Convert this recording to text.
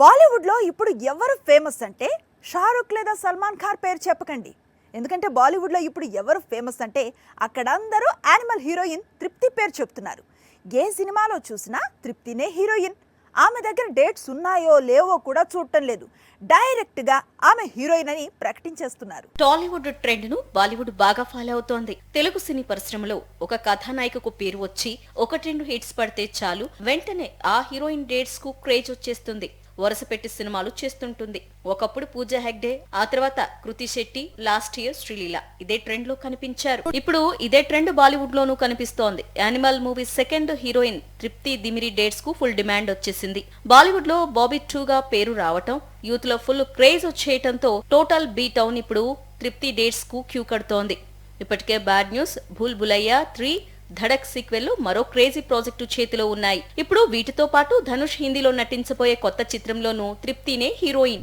బాలీవుడ్లో ఇప్పుడు ఎవరు ఫేమస్ అంటే షారుఖ్ లేదా సల్మాన్ ఖాన్ పేరు చెప్పకండి. ఎందుకంటే బాలీవుడ్లో ఇప్పుడు ఎవరు ఫేమస్ అంటే అక్కడ అందరూ యానిమల్ హీరోయిన్ తృప్తి పేరు చెప్తున్నారు. ఏ సినిమాలో చూసినా తృప్తినే హీరోయిన్. ఆమె దగ్గర డేట్స్ ఉన్నాయో లేవో కూడా చూడటం లేదు. డైరెక్ట్గా ఆమె హీరోయిన్ అని ప్రకటించేస్తున్నారు. టాలీవుడ్ ట్రెండ్ను బాలీవుడ్ బాగా ఫాలో అవుతోంది. తెలుగు సినీ పరిశ్రమలో ఒక కథానాయికకు పేరు వచ్చి ఒకటి రెండు హిట్స్ పడితే చాలు వెంటనే ఆ హీరోయిన్ డేట్స్కు క్రేజ్ వచ్చేస్తుంది. వరుస పెట్టి సినిమాలు చేస్తుంటుంది. ఒకప్పుడు పూజా హెగ్డే ఆ తర్వాత కృతి శెట్టి లాస్ట్ ఇయర్ శ్రీలీల. ఇదే ట్రెండ్లో కనిపించారు. ఇప్పుడు ఇదే ట్రెండ్ బాలీవుడ్ లోనూ కనిపిస్తోంది. Animal movie second heroine Tripti దిమిరి డేట్స్కు full demand వచ్చేసింది. బాలీవుడ్లో బాబీ టూ గా పేరు రావటం యూత్లో ఫుల్ క్రేజ్ వచ్చేయటంతో టోటల్ బీ టౌన్ ఇప్పుడు తృప్తి డేట్స్కు క్యూ కడుతోంది. ఇప్పటికే bad news Bhool Bhulaiyaa three Dhadak సీక్వెల్లో మరో క్రేజీ ప్రాజెక్టు చేతిలో ఉన్నాయి. ఇప్పుడు వీటితో పాటు ధనుష్ హిందీలో నటించబోయే కొత్త చిత్రంలోనూ తృప్తినే హీరోయిన్.